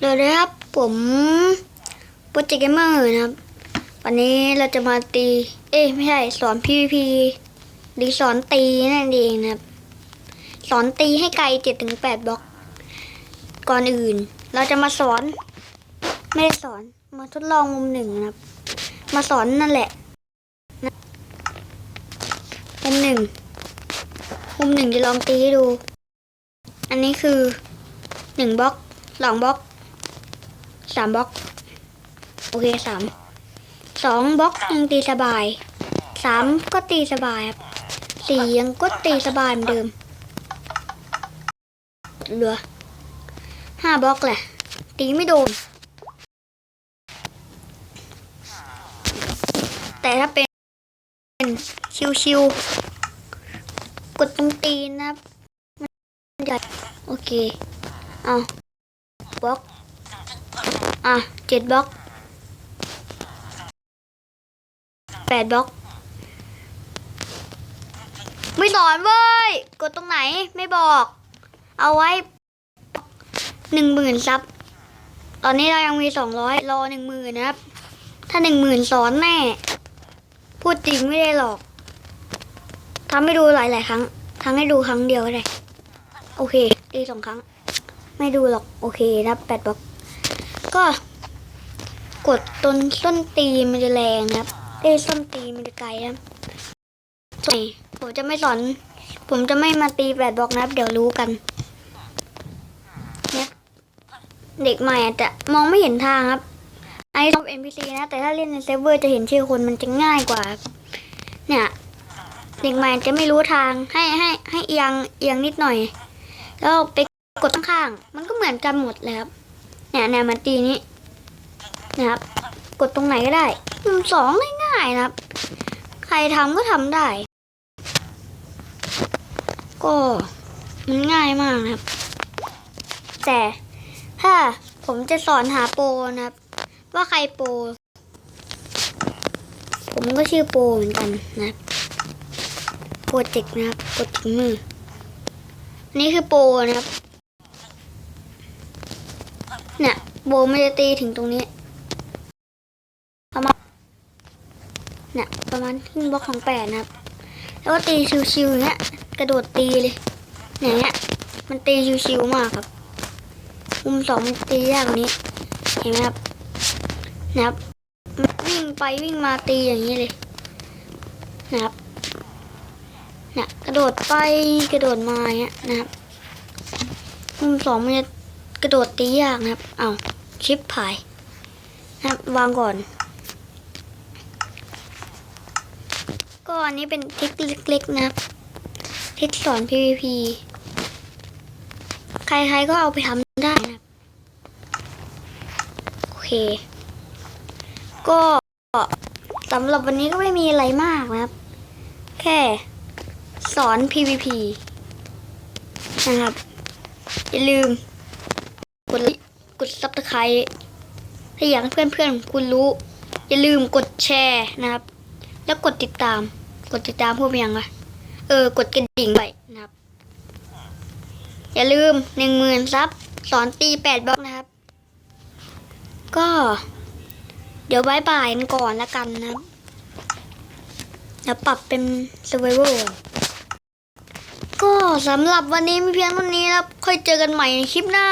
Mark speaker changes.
Speaker 1: เดี๋ยวนะครับผมโปรเจกต์เกมเมอร์นะครับ วันนี้เราจะมาตี เอ้ไม่ใช่สอน PVP หรือสอนตีนั่นเองนะครับ สอนตีให้ไกล7-8ถึง8บล็อก ก่อนอื่น เราจะมาสอน ไม่ได้สอนมาทดลองมุมหนึ่งนะครับ มาสอนนั่นแหละนะมุมหนึ่งมุมหนึ่งจะลองตีให้ดู อันนี้คือหนึ่งบล็อกสองบล็อก สามบล็อก โอเคสามสองบล็อกยังตีสบายสามก็ตีสบายครับสี่ยังก็ตีสบายเหมือนเดิมเหลือห้าบล็อกแหละ ตีไม่โดน แต่ถ้าเป็นชิวๆกดตรงตีนนะครับมันใหญ่โอเค เอาบล็อก อะเจ็ดบล็อกแปดบล็อก ไม่สอนเว้ย กดตรงไหนไม่บอก เอาไว้หนึ่งหมื่นซับ ตอนนี้เรายังมีสองร้อยรอหนึ่งหมื่นนะครับ ถ้าหนึ่งหมื่นสอนแน่ พูดจริงไม่ได้หรอกทำให้ดูหลายๆครั้งทำให้ดูครั้งเดียวก็ได้โอเคตีสองครั้ง ไม่ดูหรอก โอเคนะแปดบล็อก ก็กดต้นส้นตีมันจะแรงครับเอ้ส้นตีมันจะไกลครับส่วนผมจะไม่สอน ผมจะไม่มาตีแปดบล็อกนะครับ เดี๋ยวรู้กันเนี่ยเด็กใหม่อาจจะมองไม่เห็นทางครับไอชอบ NPC นะ แต่ถ้าเล่นในเซิร์ฟเวอร์จะเห็นชื่อคนมันจะง่ายกว่า เนี่ย เด็กใหม่จะไม่รู้ทางให้ให้ให้เอียงเอียงนิดหน่อย แล้วไปกดข้างๆมันก็เหมือนกันหมดเลยครับ เนี่ยแนวมันตีนี้นะครับ กดตรงไหนก็ได้มุมสองง่ายๆนะครับ ใครทำก็ทำได้ ก็มันง่ายมากนะครับ แต่ถ้าผมจะสอนหาโปรนะครับ ว่าใครโปรผมก็ชื่อโปรเหมือนกันนะครับโปรเจกต์นะครับโปรเจกต์มือนี่คือโปรนะครับ เนี่ย โบมันจะตีถึงตรงนี้ ประมาณเนี่ยประมาณครึ่งบล็อกของแปดนะครับ แล้วก็ตีชิวๆอย่างเงี้ย กระโดดตีเลยอย่างเงี้ย มันตีชิวๆมากครับ มุมสองมันตียากกว่านี้ เห็นไหมครับนะครับ วิ่งไปวิ่งมาตีอย่างนี้เลยนะครับเนี่ยกระโดดไปกระโดดมาเงี้ยนะครับมุมสองมันจะกระโดดตียากนะครับ เอา ชิปพายนะวางก่อน ก็อันนี้เป็นทิคเล็กๆนะทิคสอน PVP ใครๆก็เอาไปทำได้นะโอเค ก็สำหรับวันนี้ก็ไม่มีอะไรมากนะครับ แค่สอน PVP นะครับ อย่าลืมกดไลค์ กดซับสไครต์ถ้าอยากให้เพื่อนๆของคุณรู้ อย่าลืมกดแชร์นะครับ แล้วกดติดตาม กดติดตามพวกยังไงเออกดกระดิ่งไปนะครับ อย่าลืมหนึ่งหมื่นซับสอนตีแปดบล็อกนะครับ ก็ เดี๋ยวบายบายกันก่อนละกันนะครับเดี๋ยวปรับเป็น survival ก็สำหรับวันนี้มีเพียงเท่านี้นะครับ ค่อยเจอกันใหม่ในคลิปหน้า